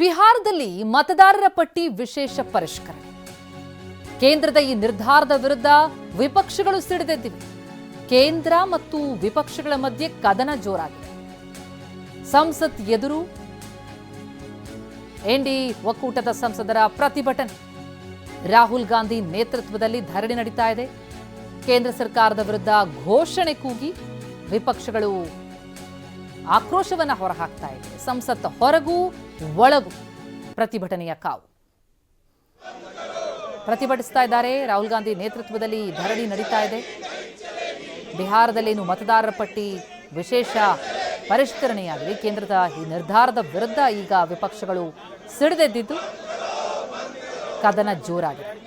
ಬಿಹಾರದಲ್ಲಿ ಮತದಾರರ ಪಟ್ಟಿ ವಿಶೇಷ ಪರಿಷ್ಕರಣೆ. ಕೇಂದ್ರದ ಈ ನಿರ್ಧಾರದ ವಿರುದ್ಧ ವಿಪಕ್ಷಗಳು ಸಿಡಿದೆದ್ದಿವೆ. ಕೇಂದ್ರ ಮತ್ತು ವಿಪಕ್ಷಗಳ ಮಧ್ಯೆ ಕದನ ಜೋರಾಗಿದೆ. ಸಂಸತ್ ಎದುರು ಎನ್ಡಿ ಒಕ್ಕೂಟದ ಸಂಸದರ ಪ್ರತಿಭಟನೆ. ರಾಹುಲ್ ಗಾಂಧಿ ನೇತೃತ್ವದಲ್ಲಿ ಧರಣಿ ನಡೀತಾ ಇದೆ. ಕೇಂದ್ರ ಸರ್ಕಾರದ ವಿರುದ್ಧ ಘೋಷಣೆ ಕೂಗಿ ವಿಪಕ್ಷಗಳು ಆಕ್ರೋಶವನ್ನ ಹೊರಹಾಕ್ತಾ ಇದೆ. ಸಂಸತ್ ಹೊರಗೂ ಒಳಗೂ ಪ್ರತಿಭಟನೆಯ ಕಾವು. ಪ್ರತಿಭಟಿಸ್ತಾ ಇದ್ದಾರೆ. ರಾಹುಲ್ ಗಾಂಧಿ ನೇತೃತ್ವದಲ್ಲಿ ಧರಣಿ ನಡೀತಾ ಇದೆ. ಬಿಹಾರದಲ್ಲೇನು ಮತದಾರರ ಪಟ್ಟಿ ವಿಶೇಷ ಪರಿಷ್ಕರಣೆಯಾಗಲಿ ಕೇಂದ್ರದ ಈ ನಿರ್ಧಾರದ ವಿರುದ್ಧ ಈಗ ವಿಪಕ್ಷಗಳು ಸಿಡಿದೆದ್ದಿದ್ದು ಕದನ ಜೋರಾಗಿದೆ.